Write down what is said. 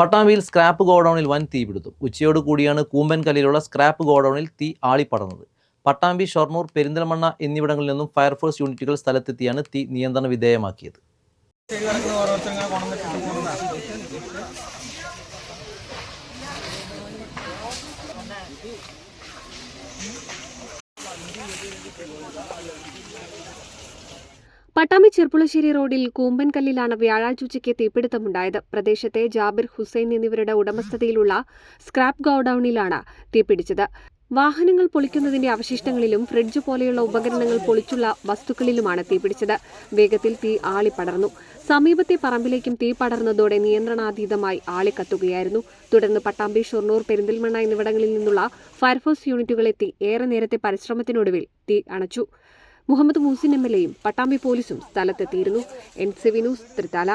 പട്ടാമ്പിയിൽ scrap ഗോഡൌണിൽ വൻ തീപിടുത്തം ഉച്ചയോട് കൂടിയാണ് കൂമ്പൻകല്ലിലുള്ള സ്ക്രാപ്പ് ഗോഡൌണിൽ തീ ആളിപ്പടർന്നത്. പട്ടാമ്പി ഷൊർണൂർ പെരിന്തൽമണ്ണ എന്നിവിടങ്ങളിൽ നിന്നും ഫയർഫോഴ്സ് യൂണിറ്റുകൾ സ്ഥലത്തെത്തിയാണ് തീ നിയന്ത്രണ വിധേയമാക്കിയത്. പട്ടാമ്പി ചെർപ്പുളശ്ശേരി റോഡിൽ കൂമ്പൻകല്ലിലാണ് വ്യാഴാഴ്ച ഉച്ചയ്ക്ക് തീപിടുത്തമുണ്ടായത്. പ്രദേശത്തെ ജാബിർ ഹുസൈൻ എന്നിവരുടെ ഉടമസ്ഥതയിലുള്ള സ്ക്രാപ്പ് ഗോഡൌണിലാണ് തീപിടിച്ചത്. വാഹനങ്ങൾ പൊളിക്കുന്നതിന്റെ അവശിഷ്ടങ്ങളിലും ഫ്രിഡ്ജ് പോലെയുള്ള ഉപകരണങ്ങൾ പൊളിച്ചുള്ള വസ്തുക്കളിലുമാണ് തീപിടിച്ചത്. വേഗത്തിൽ തീ ആളിപ്പടർന്നു സമീപത്തെ പറമ്പിലേക്കും തീ പടർന്നതോടെ നിയന്ത്രണാതീതമായി ആളിക്കത്തുകയായിരുന്നു തുടർന്ന് പട്ടാമ്പി ഷൊർണൂർ പെരിന്തൽമണ്ണ എന്നിവിടങ്ങളിൽ നിന്നുള്ള ഫയർഫോഴ്സ് യൂണിറ്റുകളെത്തി ഏറെ നേരത്തെ പരിശ്രമത്തിനൊടുവിൽ തീ അണച്ചു. മുഹമ്മദ് മൂസിൻ എം എൽ എയും പട്ടാമ്പി പോലീസും സ്ഥലത്തെത്തിയിരുന്നു. N news Thrithala.